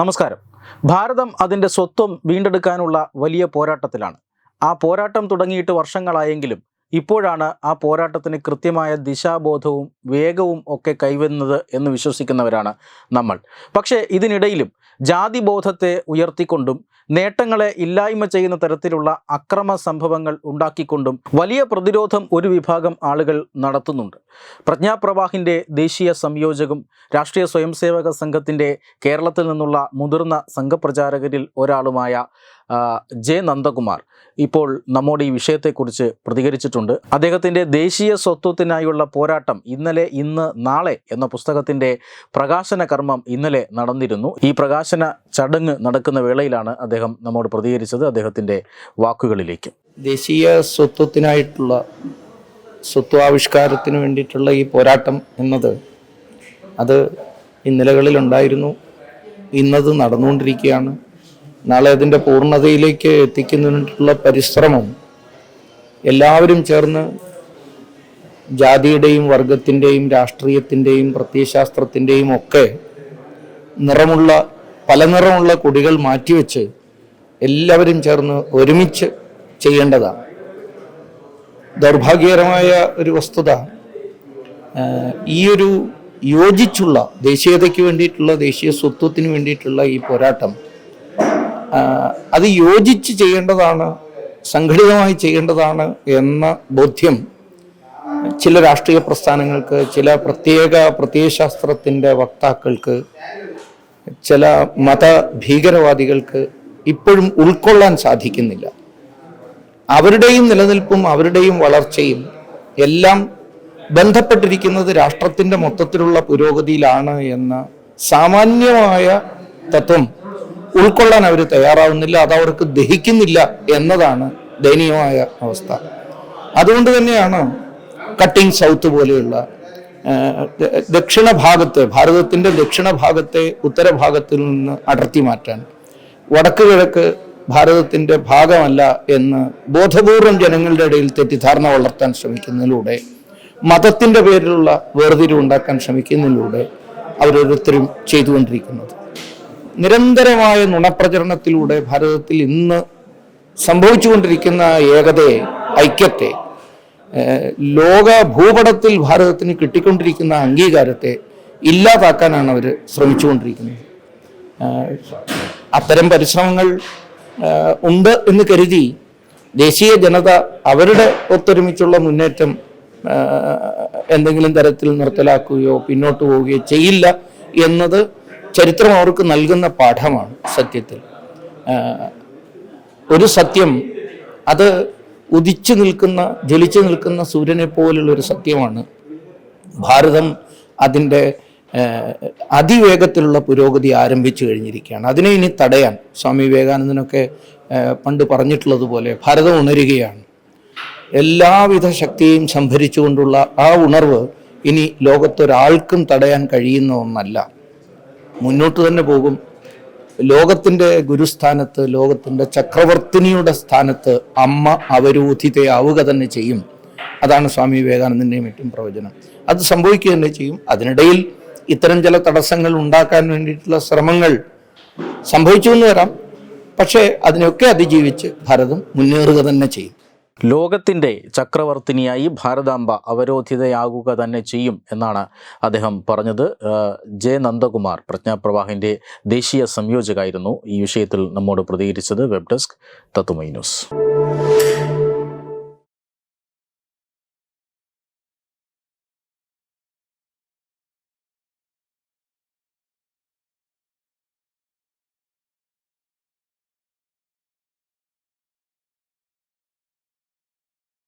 നമസ്കാരം. ഭാരതം അതിന്റെ സ്വത്വം വീണ്ടെടുക്കാനുള്ള വലിയ പോരാട്ടത്തിലാണ്. ആ പോരാട്ടം തുടങ്ങിയിട്ട് വർഷങ്ങളായെങ്കിലും ഇപ്പോഴാണ് ആ പോരാട്ടത്തിന് കൃത്യമായ ദിശാബോധവും വേഗവും ഒക്കെ കൈവരുന്നത് എന്ന് വിശ്വസിക്കുന്നവരാണ് നമ്മൾ. പക്ഷേ ഇതിനിടയിലും ജാതിബോധത്തെ ഉയർത്തിക്കൊണ്ടും നേട്ടങ്ങളെ ഇല്ലായ്മ ചെയ്യുന്ന തരത്തിലുള്ള അക്രമ സംഭവങ്ങൾ ഉണ്ടാക്കിക്കൊണ്ടും വലിയ പ്രതിരോധം ഒരു വിഭാഗം ആളുകൾ നടത്തുന്നുണ്ട്. പ്രജ്ഞാപ്രവാഹിന്റെ ദേശീയ സംയോജകും രാഷ്ട്രീയ സ്വയംസേവക സംഘത്തിന്റെ കേരളത്തിൽ നിന്നുള്ള മുതിർന്ന സംഘപ്രചാരകരിൽ ഒരാളുമായ ജെ നന്ദകുമാർ ഇപ്പോൾ നമ്മോട് ഈ വിഷയത്തെക്കുറിച്ച് പ്രതികരിച്ചിട്ടുണ്ട്. അദ്ദേഹത്തിന്റെ ദേശീയ സ്വത്വത്തിനായുള്ള പോരാട്ടം ഇന്നലെ ഇന്ന് നാളെ എന്ന പുസ്തകത്തിന്റെ പ്രകാശന കർമ്മം ഇന്നലെ നടന്നിരുന്നു. ഈ പ്രകാശന ചടങ്ങ് നടക്കുന്ന വേളയിലാണ് അദ്ദേഹം നമ്മോട് പ്രതികരിച്ചത് അദ്ദേഹത്തിന്റെ വാക്കുകളിലേക്ക്. ദേശീയ സ്വത്വത്തിനായിട്ടുള്ള സ്വത്വാവിഷ്കാരത്തിന് വേണ്ടിയിട്ടുള്ള ഈ പോരാട്ടം എന്നത് അത് ഇന്നലകളിലുണ്ടായിരുന്നു. ഇന്നത് നടന്നുകൊണ്ടിരിക്കുകയാണ്. നാളെ അതിന്റെ പൂർണതയിലേക്ക് എത്തിക്കുന്നതിനുള്ള പരിശ്രമം എല്ലാവരും ചേർന്ന് ജാതിയുടെയും വർഗത്തിന്റെയും രാഷ്ട്രീയത്തിന്റെയും പ്രത്യയശാസ്ത്രത്തിന്റെയും ഒക്കെ നിറമുള്ള പല നിറമുള്ള കൊടികൾ മാറ്റിവെച്ച് എല്ലാവരും ചേർന്ന് ഒരുമിച്ച് ചെയ്യേണ്ടതാണ്. ദൗർഭാഗ്യകരമായ ഒരു വസ്തുത ഈ ഒരു യോജിച്ചുള്ള ദേശീയതയ്ക്ക് വേണ്ടിയിട്ടുള്ള ദേശീയ സ്വത്വത്തിന് വേണ്ടിയിട്ടുള്ള ഈ പോരാട്ടം അത് യോജിച്ച് ചെയ്യേണ്ടതാണ് സംഘടിതമായി ചെയ്യേണ്ടതാണ് എന്ന ബോധ്യം ചില രാഷ്ട്രീയ പ്രസ്ഥാനങ്ങൾക്ക് ചില പ്രത്യേക പ്രത്യയശാസ്ത്രത്തിന്റെ വക്താക്കൾക്ക് ചില മത ഭീകരവാദികൾക്ക് ഇപ്പോഴും ഉൾക്കൊള്ളാൻ സാധിക്കുന്നില്ല. അവരുടെയും നിലനിൽപ്പും അവരുടെയും വളർച്ചയും എല്ലാം ബന്ധപ്പെട്ടിരിക്കുന്നത് രാഷ്ട്രത്തിന്റെ മൊത്തത്തിലുള്ള പുരോഗതിയിലാണ് എന്ന സാമാന്യമായ തത്വം ഉൾക്കൊള്ളാൻ അവർ തയ്യാറാവുന്നില്ല അത് അവർക്ക് ദഹിക്കുന്നില്ല എന്നതാണ് ദയനീയമായ അവസ്ഥ. അതുകൊണ്ട് തന്നെയാണ് കട്ടിംഗ് സൗത്ത് പോലെയുള്ള ദക്ഷിണ ഭാഗത്തെ ഭാരതത്തിന്റെ ദക്ഷിണ ഭാഗത്തെ ഉത്തരഭാഗത്തിൽ നിന്ന് അടർത്തി മാറ്റാൻ. വടക്ക് കിഴക്ക് ഭാരതത്തിന്റെ ഭാഗമല്ല എന്ന് ബോധപൂർവം ജനങ്ങളുടെ ഇടയിൽ തെറ്റിദ്ധാരണ വളർത്താൻ ശ്രമിക്കുന്നതിലൂടെ മതത്തിന്റെ പേരിലുള്ള വേർതിരിവ് ഉണ്ടാക്കാൻ ശ്രമിക്കുന്നതിലൂടെ അവരോരോരുത്തരും ചെയ്തുകൊണ്ടിരിക്കുന്നത്. നിരന്തരമായ നുണപ്രചരണത്തിലൂടെ ഭാരതത്തിൽ ഇന്ന് സംഭവിച്ചുകൊണ്ടിരിക്കുന്ന ഏകതയെ ഐക്യത്തെ ലോക ഭൂപടത്തിൽ ഭാരതത്തിന് കിട്ടിക്കൊണ്ടിരിക്കുന്ന അംഗീകാരത്തെ ഇല്ലാതാക്കാനാണ് അവർ ശ്രമിച്ചുകൊണ്ടിരിക്കുന്നത്. അത്തരം പരിശ്രമങ്ങൾ ഉണ്ട് എന്ന് കരുതി ദേശീയ ജനത അവരുടെ ഒത്തൊരുമിച്ചുള്ള മുന്നേറ്റം എന്തെങ്കിലും തരത്തിൽ നിർത്തലാക്കുകയോ പിന്നോട്ട് പോവുകയോ ചെയ്യില്ല എന്നത് ചരിത്രം അവർക്ക് നൽകുന്ന പാഠമാണ് സത്യത്തിൽ. ഒരു സത്യം അത് ഉദിച്ചു നിൽക്കുന്ന ജ്വലിച്ചു നിൽക്കുന്ന സൂര്യനെ പോലുള്ള ഒരു സത്യമാണ്. ഭാരതം അതിന്റെ അതിവേഗത്തിലുള്ള പുരോഗതി ആരംഭിച്ചു കഴിഞ്ഞിരിക്കുകയാണ്. അതിനെ ഇനി തടയാൻ സ്വാമി വിവേകാനന്ദനൊക്കെ പണ്ട് പറഞ്ഞിട്ടുള്ളതുപോലെ ഭാരതം ഉണരുകയാണ്. എല്ലാവിധ ശക്തിയും സംഭരിച്ചുകൊണ്ടുള്ള ആ ഉണർവ് ഇനി ലോകത്തൊരാൾക്കും തടയാൻ കഴിയുന്ന ഒന്നല്ല. മുന്നോട്ട് തന്നെ പോകും. ലോകത്തിന്റെ ഗുരുസ്ഥാനത്ത് ലോകത്തിന്റെ ചക്രവർത്തിനിയുടെ സ്ഥാനത്ത് അമ്മ അവരോധിതയാവുക തന്നെ ചെയ്യും. അതാണ് സ്വാമി വിവേകാനന്ദന്റെയും മറ്റും പ്രവചനം. അത് സംഭവിക്കുക തന്നെ ചെയ്യും. അതിനിടയിൽ ഇത്തരം ചില തടസ്സങ്ങൾ ഉണ്ടാക്കാൻ വേണ്ടിയിട്ടുള്ള ശ്രമങ്ങൾ സംഭവിച്ചു എന്ന് വരാം. പക്ഷേ അതിനെയൊക്കെ അതിജീവിച്ച് ഭാരതം മുന്നേറുക തന്നെ ചെയ്യും. ലോകത്തിന്റെ ചക്രവർത്തിനിയായി ഭാരതാംബ അവരോധിതയാകുക തന്നെ ചെയ്യും എന്നാണ് അദ്ദേഹം പറഞ്ഞത്. ജെ നന്ദകുമാർ പ്രജ്ഞാപ്രവാഹിന്റെ ദേശീയ സംയോജകായിരുന്നു ഈ വിഷയത്തിൽ നമ്മോട് പ്രതികരിച്ചത്. വെബ് ഡെസ്ക് തത്തുമൈ ന്യൂസ്.